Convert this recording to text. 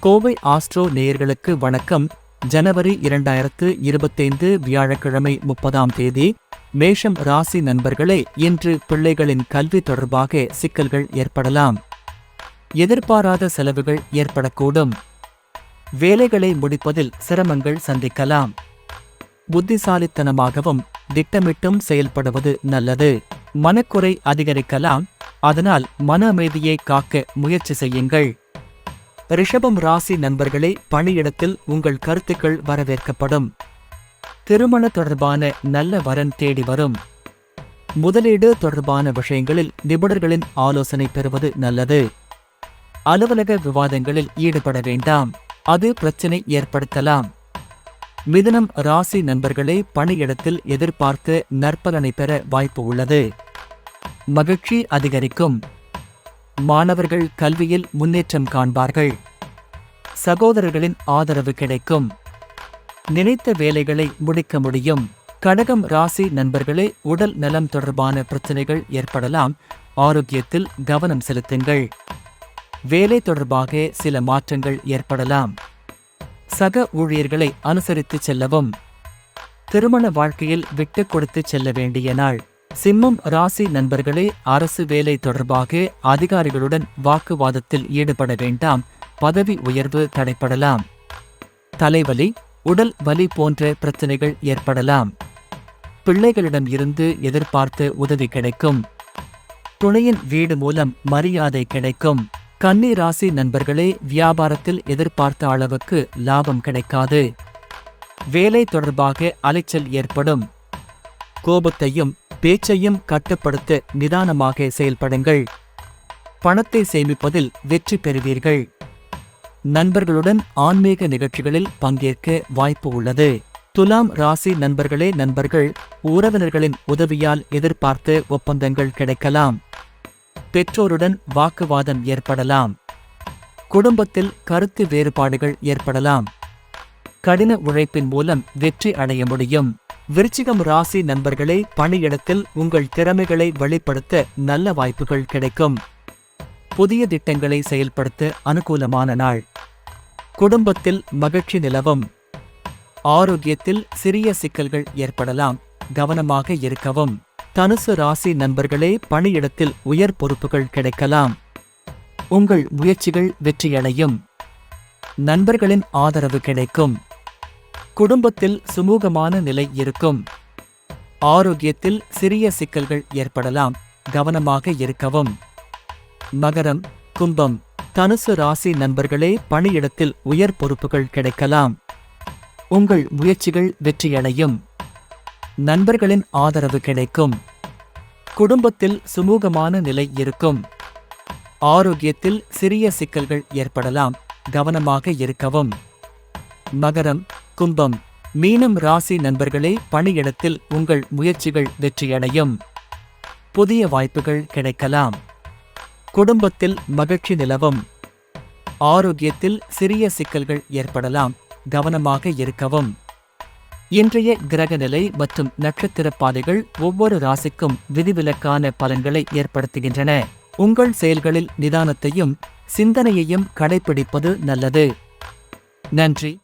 Kovai astro நேயர்களுக்கு வணக்கம். ஜனவரி இரண்டாயிரத்து இருபத்தைந்து வியாழக்கிழமை முப்பதாம் தேதி மேஷம் ராசி நண்பர்களே இன்று பிள்ளைகளின் கல்வி தொடர்பாக சிக்கல்கள் ஏற்படலாம். எதிர்பாராத செலவுகள் ஏற்படக்கூடும். வேலைகளை முடிப்பதில் சிரமங்கள் சந்திக்கலாம். புத்திசாலித்தனமாகவும் திட்டமிட்டும் செயல்படுவது நல்லது. மனக்குறை அதிகரிக்கலாம். அதனால் மன அமைதியை காக்க முயற்சி செய்யுங்கள். ரிஷபம் ராசி நண்பர்களே பணியிடத்தில் உங்கள் கருத்துக்கள் வரவேற்கப்படும். திருமண தொடர்பான நல்ல வரன் தேடி வரும். முதலீடு தொடர்பான விஷயங்களில் நிபுணர்களின் ஆலோசனை பெறுவது நல்லது. அலுவலக விவாதங்களில் ஈடுபட வேண்டாம். அது பிரச்சனை ஏற்படுத்தலாம். மிதனம் ராசி நண்பர்களே பணியிடத்தில் எதிர்பார்த்து நற்பலனை பெற வாய்ப்பு உள்ளது. மகிழ்ச்சி அதிகரிக்கும். மாணவர்கள் கல்வியில் முன்னேற்றம் காண்பார்கள். சகோதரர்களின் ஆதரவு கிடைக்கும். நினைத்த வேலைகளை முடிக்க முடியும். கடகம் ராசி நண்பர்களே உடல் நலம் தொடர்பான பிரச்சனைகள் ஏற்படலாம். ஆரோக்கியத்தில் கவனம் செலுத்துங்கள். வேலை தொடர்பாக சில மாற்றங்கள் ஏற்படலாம். சக ஊழியர்களை அனுசரித்து செல்லவும். திருமண வாழ்க்கையில் விட்டுக் கொடுத்து செல்ல வேண்டிய நாள். சிம்மம் ராசி நண்பர்களே அரசு வேலை தொடர்பாக அதிகாரிகளுடன் வாக்குவாதத்தில் ஈடுபட வேண்டாம். பதவி உயர்வு தடைப்படலாம் தலைவலி உடல் வலி போன்ற பிரச்சனைகள் ஏற்படலாம். பிள்ளைகளிடம் இருந்து எதிர்பார்த்த உதவி கிடைக்கும். துணையின் வீடு மூலம் மரியாதை கிடைக்கும். கன்னி ராசி நண்பர்களே வியாபாரத்தில் எதிர்பார்த்த அளவுக்கு லாபம் கிடைக்காது. வேலை தொடர்பாக அலைச்சல் ஏற்படும். கோபத்தையும் பேச்சையும் கட்டுப்படுத்த நிதானமாக செயல்படுங்கள். பணத்தை சேமிப்பதில் வெற்றி பெறுவீர்கள். நண்பர்களுடன் ஆன்மீக நிகழ்ச்சிகளில் பங்கேற்க வாய்ப்பு உள்ளது. துலாம் ராசி நண்பர்களே நண்பர்கள் உறவினர்களின் உதவியால் எதிர்பார்த்த ஒப்பந்தங்கள் கிடைக்கலாம். பெற்றோருடன் வாக்குவாதம் ஏற்படலாம். குடும்பத்தில் கருத்து வேறுபாடுகள் ஏற்படலாம். கடின உழைப்பின் மூலம் வெற்றி அடைய முடியும். விருச்சிகம் ராசி நண்பர்களே பணியிடத்தில் உங்கள் திறமைகளை வெளிப்படுத்த நல்ல வாய்ப்புகள் கிடைக்கும். புதிய திட்டங்களை செயல்படுத்த அனுகூலமான நாள். குடும்பத்தில் மகிழ்ச்சி நிலவும். ஆரோக்கியத்தில் சிறிய சிக்கல்கள் ஏற்படலாம். கவனமாக இருக்கவும். தனுசு ராசி நண்பர்களே பணியிடத்தில் உயர் பொறுப்புகள் கிடைக்கலாம். உங்கள் முயற்சிகள் வெற்றியடையும். நண்பர்களின் ஆதரவு கிடைக்கும். குடும்பத்தில் சுமூகமான நிலை இருக்கும். ஆரோக்கியத்தில் சிறிய சிக்கல்கள் ஏற்படலாம். கவனமாக இருக்கவும். மகரம் கும்பம் தனுசு ராசி நண்பர்களே பணியிடத்தில் உயர் பொறுப்புகள் கிடைக்கலாம். உங்கள் முயற்சிகள் வெற்றியடையும். நண்பர்களின் ஆதரவு கிடைக்கும். குடும்பத்தில் சுமூகமான நிலை இருக்கும். ஆரோக்கியத்தில் சிறிய சிக்கல்கள் ஏற்படலாம். கவனமாக இருக்கவும். மகரம் கும்பம். மீனம் ராசி நண்பர்களே பணியிடத்தில் உங்கள் முயற்சிகள் வெற்றியடையும். புதிய வாய்ப்புகள் கிடைக்கலாம். குடும்பத்தில் மகிழ்ச்சி நிலவும். ஆரோக்கியத்தில் சிறிய சிக்கல்கள் ஏற்படலாம். கவனமாக இருக்கவும். இன்றைய கிரகநிலை மற்றும் நட்சத்திர பாதைகள் ஒவ்வொரு ராசிக்கும் விதிவிலக்கான பலன்களை ஏற்படுத்துகின்றன. உங்கள் செயல்களில் நிதானத்தையும் சிந்தனையையும் கடைபிடிப்பது நல்லது. நன்றி.